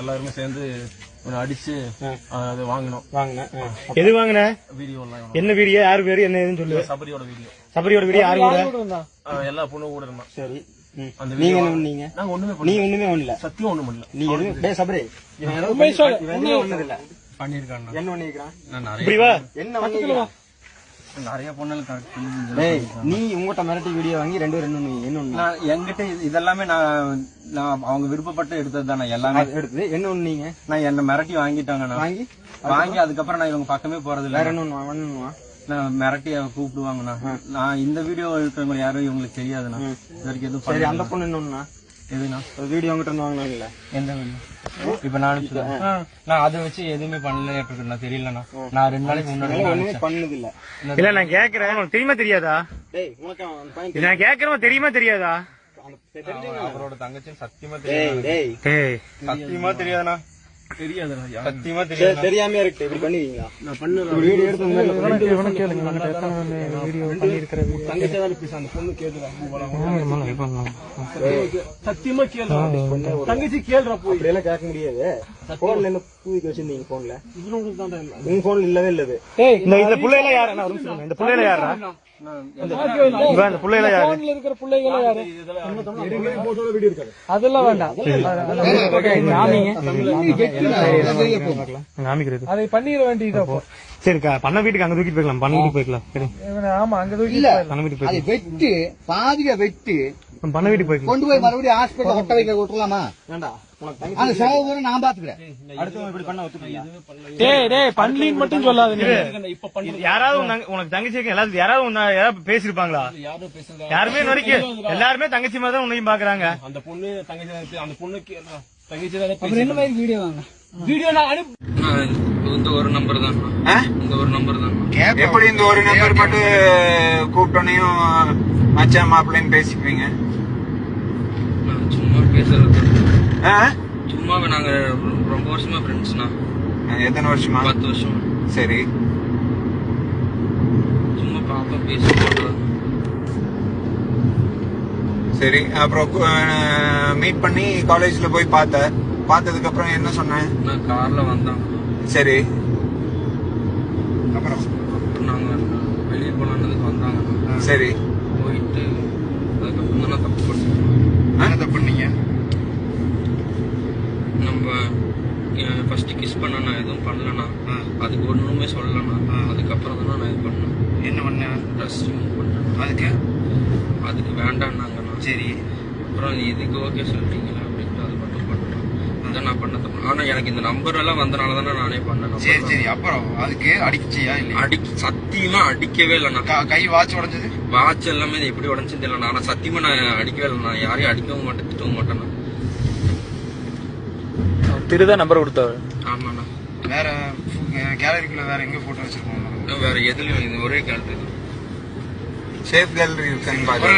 எல்லாருமே சேர்ந்து அடிச்சு அது வாங்கினோம். வாங்கினேன் எது வாங்கின? வீடியோ என்ன வீடியோ யார் பேரு என்ன ஏதுன்னு சொல்லு. சபரியோட வீடியோ. சபரியோட வீடியோ யாரு கூட எல்லா பொண்ணு கூட இருந்தான் சரி. அந்த நீங்க என்ன பண்ணீங்க? நாங்க ஒண்ணுமே நீ பண்ணல ஒண்ணுமே பண்ணல. சத்தியம் ஒண்ணும் பண்ணல. நீ எதுவும் டேய் சபரி. இவன் இல்ல என்ன நான் நிறைய என்ன நிறைய பொண்ணுகள் டேய் நீ உங்ககிட்ட மிரட்டி வீடியோ வாங்கி ரெண்டு ரெண்டு என்ன என்கிட்ட இது- இதெல்லாமே நான் நான் அவங்க விருப்பப்பட்டு எடுத்தது தானே எல்லாமே. எடுத்தது. என்ன ஒண்ணு நீங்க? நான் என்ன மிரட்டி வாங்கிட்டாங்க நான் வாங்கி? வாங்கி அதுக்கப்புறம் நான் இவங்க பக்கமே போறது இல்ல வேற ஒண்ணு நான் மிரட்டி அவ கூப்பிடுவாங்கண்ணா. நான் இந்த வீடியோ இருக்கிறவங்க யாரும் இவங்களுக்கு தெரியாதுண்ணா. இது வரைக்கும் எதுவும் அந்த பொண்ணு என்ன எதுண்ணா வீடியோ உங்ககிட்ட இருந்து வாங்கினாங்கல்ல எந்த வீடியோ இப்ப நான். நான் அதை வச்சு எதுவுமே பண்ணல நான் தெரியலண்ணா. நான் ரெண்டு நாளைக்கு முன்னாடி பண்ணது இல்ல இல்ல நான் கேக்குறேன். உனக்கு தெரியுமா தெரியாதா? நான் கேக்குறவன் தெரியுமா தெரியாதா? அவ- அவரோட தங்கச்சின்னு சத்தியமா தெரியாது? டேய். டேய். சத்தியமா தெரியாதுண்ணா. தெரியாம இருக்கு. இப்படி பண்ணுவீங்களா நான் பண்ணு வீடியோ எடுத்து இந்த மாதிரி தங்கச்சி தான் பேச அந்த பொண்ணு கேளுடா சத்தியமா கேளுடா. தங்கச்சி கேளுடா போய். எல்லாம் கேட்க முடியாது. போன்ல என்ன பூதிக்கு வச்சிருந்தீங்க போன்ல? இவனுங்களுக்கு தான் இல்ல. உங்க போன்ல இல்லவே இல்லது இந்த யாரா? இருங்க. இந்த புள்ளையில யாரா இவன் இந்த புள்ளையில யாரு இருக்கிற பிள்ளைகளை யாரு? அதெல்லாம் வேண்டாம். நாமிங்க காமிக்கிறது அதை பண்ணிட வேண்டியது அப்போ. சரி கா- பண்ண வீட்டுக்கு அங்க தூக்கிட்டு போய்க்கலாம். பண்ண வீட்டுக்கு போய்க்கலாம். சரி. இவனை ஆமா அங்க தூக்கி பண்ண வீட்டுக்கு அதை போய்க்கலாம் வெட்டு பாதிக வெட்டு பண்ண வீட்டுக்கு போய்க்கலாம். கொண்டு போய் மறுபடியும் ஹாஸ்பிட்டல் ஒட்ட வைக்க விட்டுலாமா வேண்டா உனக்கு தங்கச்சி அந்த செலவு கூட நான் பாத்துக்கிறேன். அடுத்தவங்க இப்படி பண்ண ஒத்துப்பீங்க டேய் டேய் பண்ணலின்னு மட்டும் சொல்லாத நீ. இப்ப பண்ண. யாராவது உனக்கு தங்கச்சி இருக்கு? எல்லாரும் யாராவது உன்னை யாராவது பேசிருப்பாங்களா? யாரும் வரைக்கும் எல்லாருமே தங்கச்சி மாதிரி தான் உன்னையும் பாக்குறாங்க. அந்த பொண்ணு தங்கச்சி. அந்த பொண்ணு கேளுடா தங்கச்சி தான் அப்புறம் என்ன மாதிரி வீடியோ வாங்க? வீடியோ நான் அனுப்பி இந்த ஒரு நம்பர் தான். இந்த ஒரு நம்பர் தான். எப்படி இந்த ஒரு நம்பர் மட்டும் கூப்பிட்டோனையும் மச்சான் மாப்பிள்ளைன்னு பேசிக்குவீங்க. சும்மா பேசுறது. ஆ? சும்மா நாங்க ரொம்ப வருஷமா ஃப்ரெண்ட்ஸ்னா எத்தனை வருஷமா? பத்து வருஷம். சரி. சும்மா பாப்பா பேசுவோம் சரி அப்புறம் மீட் பண்ணி காலேஜ்ல போய் பார்த்த. பார்த்ததுக்கு அப்புறம் என்ன சொன்னேன் நான் கார்ல வந்தேன். சரி. அப்புறம் நாங்க வெளியே போலான்னதுக்கு வந்தாங்க. சரி. போயிட்டு அதுக்கப்புறம் தான் தப்பு பண்ணேன் என்ன தப்பு பண்ணீங்க? நம்ம ஃபர்ஸ்ட் கிஸ் பண்ண நான் எதுவும் பண்ணலண்ணா. அதுக்கு ஒண்ணுமே சொல்லலண்ணா. அதுக்கப்புறம் தான் நான் இது பண்ணேன். என்ன பண்ண? ட்ரெஸ் ரிமூவ் பண்ணேன். அதுக்கு? அதுக்கு வேண்டாம்னாங்கண்ணா. சரி. அப்புறம் இதுக்கு ஓகே சொல்லிட்டீங்களா அப்படின்ட்டு அது மட்டும் பண்ணிட்டேன் நான் பண்ண தப்பு. ஆனா எனக்கு இந்த நம்பர் எல்லாம் வந்தனால தானே நானே பண்ணேன். சரி சரி. அப்புறம் அதுக்கு அடிச்சியா இல்லையா? அடி சத்தியமா அடிக்கவே இல்லைண்ணா க- கை வாட்ச் உடைஞ்சது? வாட்ச் எல்லாமே இது எப்படி உடஞ்சுன்னு தெரியல ஆனா சத்தியமா நான் அடிக்கவே இல்லை. நான் யாரையும் அடிக்கவும் மாட்டேன் திட்டவும் மாட்டேண்ணா திருதான் நம்பர் கொடுத்தவர். ஆமாண்ணா வேற கேலரிக்குள்ள வேற எங்க போட்டோ வச்சிருக்கோம்? வேற எதுலயும் இது ஒரே கேள்வி சேஃப் கேலரி இருக்கான்னு பாரு